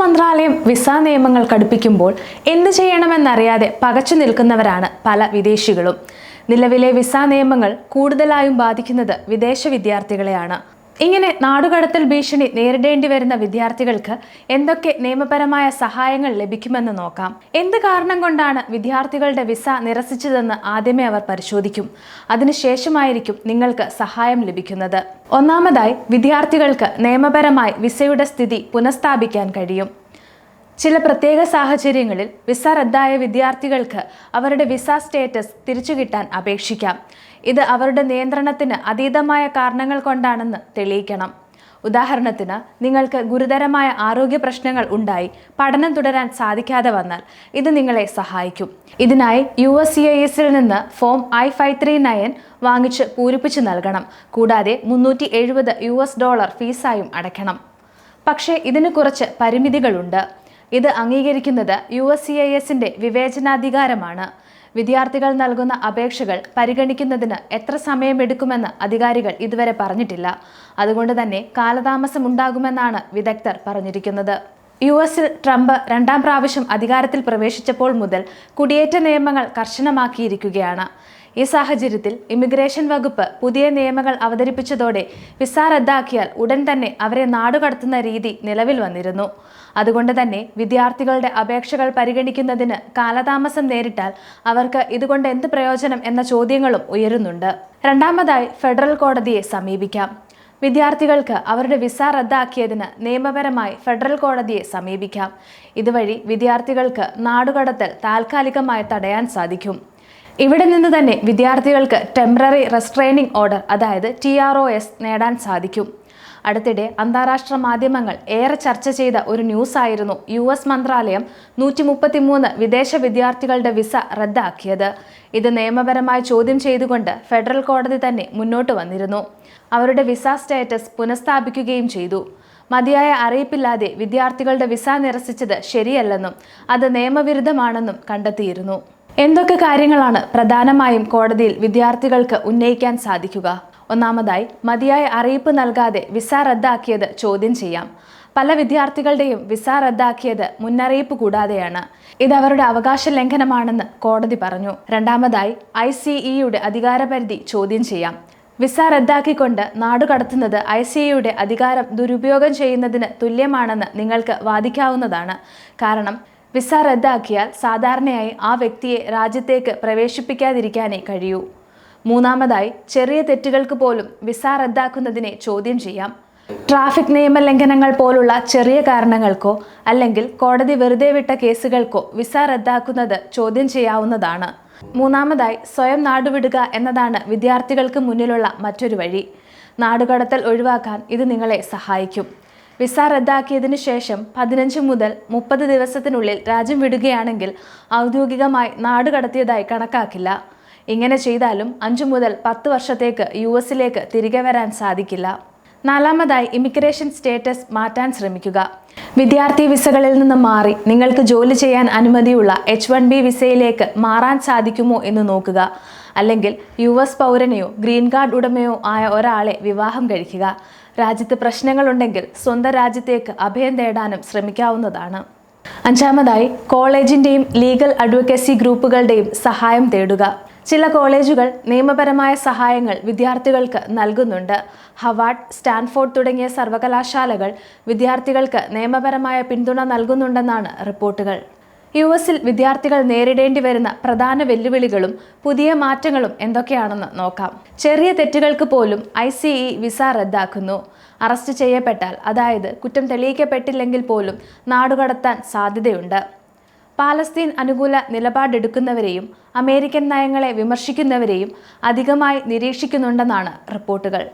മന്ത്രാലയം വിസ നിയമങ്ങൾ കടുപ്പിക്കുമ്പോൾ എന്ത് ചെയ്യണമെന്നറിയാതെ പകച്ചു നിൽക്കുന്നവരാണ് പല വിദേശികളും. നിലവിലെ വിസ നിയമങ്ങൾ കൂടുതലായും ബാധിക്കുന്നത് വിദേശ വിദ്യാർത്ഥികളെയാണ്. ഇങ്ങനെ നാടുകടത്തൽ ഭീഷണി നേരിടേണ്ടി വരുന്ന വിദ്യാർത്ഥികൾക്ക് എന്തൊക്കെ നിയമപരമായ സഹായങ്ങൾ ലഭിക്കുമെന്ന് നോക്കാം. എന്ത് കാരണം കൊണ്ടാണ് വിദ്യാർത്ഥികളുടെ വിസ നിരസിച്ചതെന്ന് ആദ്യമേ അവർ പരിശോധിക്കും. അതിനുശേഷമായിരിക്കും നിങ്ങൾക്ക് സഹായം ലഭിക്കുന്നത്. ഒന്നാമതായി വിദ്യാർത്ഥികൾക്ക് നിയമപരമായി വിസയുടെ സ്ഥിതി പുനഃസ്ഥാപിക്കാൻ കഴിയും. ചില പ്രത്യേക സാഹചര്യങ്ങളിൽ വിസ റദ്ദായ വിദ്യാർത്ഥികൾക്ക് അവരുടെ വിസ സ്റ്റേറ്റസ് തിരിച്ചു കിട്ടാൻ അപേക്ഷിക്കാം. ഇത് അവരുടെ നിയന്ത്രണത്തിന് അതീതമായ കാരണങ്ങൾ കൊണ്ടാണെന്ന് തെളിയിക്കണം. ഉദാഹരണത്തിന് നിങ്ങൾക്ക് ഗുരുതരമായ ആരോഗ്യ പ്രശ്നങ്ങൾ ഉണ്ടായി പഠനം തുടരാൻ സാധിക്കാതെ വന്നാൽ ഇത് നിങ്ങളെ സഹായിക്കും. ഇതിനായി യു എസ് സി ഐ എസിൽ നിന്ന് form I five three nine വാങ്ങിച്ച് പൂരിപ്പിച്ചു നൽകണം. കൂടാതെ മുന്നൂറ്റി എഴുപത് യു എസ് ഡോളർ ഫീസായും അടയ്ക്കണം. പക്ഷേ ഇതിന് കുറച്ച് പരിമിതികളുണ്ട്. ഇത് അംഗീകരിക്കുന്നത് യു എസ് സി ഐ എസിന്റെ വിവേചനാധികാരമാണ്. വിദ്യാർത്ഥികൾ നൽകുന്ന അപേക്ഷകൾ പരിഗണിക്കുന്നതിന് എത്ര സമയമെടുക്കുമെന്ന് അധികാരികൾ ഇതുവരെ പറഞ്ഞിട്ടില്ല. അതുകൊണ്ട് തന്നെ കാലതാമസം ഉണ്ടാകുമെന്നാണ് വിദഗ്ധർ പറഞ്ഞിരിക്കുന്നത്. യു എസിൽ ട്രംപ് രണ്ടാം പ്രാവശ്യം അധികാരത്തിൽ പ്രവേശിച്ചപ്പോൾ മുതൽ കുടിയേറ്റ നിയമങ്ങൾ കർശനമാക്കിയിരിക്കുകയാണ്. ഈ സാഹചര്യത്തിൽ ഇമിഗ്രേഷൻ വകുപ്പ് പുതിയ നിയമങ്ങൾ അവതരിപ്പിച്ചതോടെ വിസ റദ്ദാക്കിയാൽ ഉടൻ തന്നെ അവരെ നാടുകടത്തുന്ന രീതി നിലവിൽ വന്നിരുന്നു. അതുകൊണ്ട് തന്നെ വിദ്യാർത്ഥികളുടെ അപേക്ഷകൾ പരിഗണിക്കുന്നതിന് കാലതാമസം നേരിട്ടാൽ അവർക്ക് ഇതുകൊണ്ട് എന്ത് പ്രയോജനം എന്ന ചോദ്യങ്ങളും ഉയരുന്നുണ്ട്. രണ്ടാമതായി ഫെഡറൽ കോടതിയെ സമീപിക്കാം. വിദ്യാർത്ഥികൾക്ക് അവരുടെ വിസ റദ്ദാക്കിയതിന് നിയമപരമായി ഫെഡറൽ കോടതിയെ സമീപിക്കാം. ഇതുവഴി വിദ്യാർത്ഥികൾക്ക് നാടുകടത്തൽ താൽക്കാലികമായി തടയാൻ സാധിക്കും. ഇവിടെ നിന്ന് തന്നെ വിദ്യാർത്ഥികൾക്ക് ടെമ്പററി റെസ്ട്രെയിനിങ് ഓർഡർ അതായത് ടി ആർ ഒ എസ് നേടാൻ സാധിക്കും. അടുത്തിടെ അന്താരാഷ്ട്ര മാധ്യമങ്ങൾ ഏറെ ചർച്ച ചെയ്ത ഒരു ന്യൂസ് ആയിരുന്നു യു എസ് മന്ത്രാലയം നൂറ്റി മുപ്പത്തിമൂന്ന് വിദേശ വിദ്യാർത്ഥികളുടെ വിസ റദ്ദാക്കിയത്. ഇത് നിയമപരമായി ചോദ്യം ചെയ്തുകൊണ്ട് ഫെഡറൽ കോടതി തന്നെ മുന്നോട്ട് വന്നിരുന്നു. അവരുടെ വിസ സ്റ്റാറ്റസ് പുനഃസ്ഥാപിക്കുകയും ചെയ്തു. മതിയായ അറിയിപ്പില്ലാതെ വിദ്യാർത്ഥികളുടെ വിസ നിരസിച്ചത് ശരിയല്ലെന്നും അത് നിയമവിരുദ്ധമാണെന്നും കണ്ടെത്തിയിരുന്നു. എന്തൊക്കെ കാര്യങ്ങളാണ് പ്രധാനമായും കോടതിയിൽ വിദ്യാർത്ഥികൾക്ക് ഉന്നയിക്കാൻ സാധിക്കുക? ഒന്നാമതായി മതിയായ അറിയിപ്പ് നൽകാതെ വിസ റദ്ദാക്കിയത് ചോദ്യം ചെയ്യാം. പല വിദ്യാർത്ഥികളുടെയും വിസ റദ്ദാക്കിയത് മുന്നറിയിപ്പ് കൂടാതെയാണ്. ഇത് അവരുടെ അവകാശ ലംഘനമാണെന്ന് കോടതി പറഞ്ഞു. രണ്ടാമതായി ഐ സി ഇയുടെ അധികാരപരിധി ചോദ്യം ചെയ്യാം. വിസ റദ്ദാക്കിക്കൊണ്ട് നാടുകടത്തുന്നത് ഐ സി യുടെ അധികാരം ദുരുപയോഗം ചെയ്യുന്നതിന് തുല്യമാണെന്ന് നിങ്ങൾക്ക് വാദിക്കാവുന്നതാണ്. കാരണം വിസ റദ്ദാക്കിയാൽ സാധാരണയായി ആ വ്യക്തിയെ രാജ്യത്തേക്ക് പ്രവേശിപ്പിക്കാതിരിക്കാനേ കഴിയൂ. മൂന്നാമതായി ചെറിയ തെറ്റുകൾക്ക് പോലും വിസ റദ്ദാക്കുന്നതിനെ ചോദ്യം ചെയ്യാം. ട്രാഫിക് നിയമ ലംഘനങ്ങൾ പോലുള്ള ചെറിയ കാരണങ്ങൾക്കോ അല്ലെങ്കിൽ കോടതി വെറുതെ വിട്ട കേസുകൾക്കോ വിസ റദ്ദാക്കുന്നത് ചോദ്യം ചെയ്യാവുന്നതാണ്. മൂന്നാമതായി സ്വയം നാടുവിടുക എന്നതാണ് വിദ്യാർത്ഥികൾക്ക് മുന്നിലുള്ള മറ്റൊരു വഴി. നാടുകടത്തൽ ഒഴിവാക്കാൻ ഇത് നിങ്ങളെ സഹായിക്കും. വിസ റദ്ദാക്കിയതിനു ശേഷം പതിനഞ്ച് മുതൽ മുപ്പത് ദിവസത്തിനുള്ളിൽ രാജ്യം വിടുകയാണെങ്കിൽ ഔദ്യോഗികമായി നാടുകടത്തിയതായി കണക്കാക്കില്ല. ഇങ്ങനെ ചെയ്താലും അഞ്ചു മുതൽ പത്ത് വർഷത്തേക്ക് യു എസിലേക്ക് തിരികെ വരാൻ സാധിക്കില്ല. നാലാമതായി ഇമിഗ്രേഷൻ സ്റ്റേറ്റസ് മാറ്റാൻ ശ്രമിക്കുക. വിദ്യാർത്ഥി വിസകളിൽ നിന്ന് മാറി നിങ്ങൾക്ക് ജോലി ചെയ്യാൻ അനുമതിയുള്ള എച്ച് വൺ ബി വിസയിലേക്ക് മാറാൻ സാധിക്കുമോ എന്ന് നോക്കുക. അല്ലെങ്കിൽ യു എസ് പൗരനെയോ ഗ്രീൻ കാർഡ് ഉടമയോ ആയ ഒരാളെ വിവാഹം കഴിക്കുക. രാജ്യത്ത് പ്രശ്നങ്ങളുണ്ടെങ്കിൽ സ്വന്തം രാജ്യത്തേക്ക് അഭയം തേടാനും ശ്രമിക്കാവുന്നതാണ്. അഞ്ചാമതായി കോളേജിന്റെയും ലീഗൽ അഡ്വക്കസി ഗ്രൂപ്പുകളുടെയും സഹായം തേടുക. ചില കോളേജുകൾ നിയമപരമായ സഹായങ്ങൾ വിദ്യാർത്ഥികൾക്ക് നൽകുന്നുണ്ട്. ഹവാർഡ് സ്റ്റാൻഫോർഡ് തുടങ്ങിയ സർവകലാശാലകൾ വിദ്യാർത്ഥികൾക്ക് നിയമപരമായ പിന്തുണ നൽകുന്നുണ്ടെന്നാണ് റിപ്പോർട്ടുകൾ. യു എസിൽ വിദ്യാർത്ഥികൾ നേരിടേണ്ടി വരുന്ന പ്രധാന വെല്ലുവിളികളും പുതിയ മാറ്റങ്ങളും എന്തൊക്കെയാണെന്ന് നോക്കാം. ചെറിയ തെറ്റുകൾക്ക് പോലും ഐ സി ഇ വിസ റദ്ദാക്കുന്നു. അറസ്റ്റ് ചെയ്യപ്പെട്ടാൽ അതായത് കുറ്റം തെളിയിക്കപ്പെട്ടില്ലെങ്കിൽ പോലും നാടുകടത്താൻ സാധ്യതയുണ്ട്. പാലസ്തീൻ അനുകൂല നിലപാടെടുക്കുന്നവരെയും അമേരിക്കൻ നയങ്ങളെ വിമർശിക്കുന്നവരെയും അധികമായി നിരീക്ഷിക്കുന്നുണ്ടെന്നാണ് റിപ്പോർട്ടുകൾ.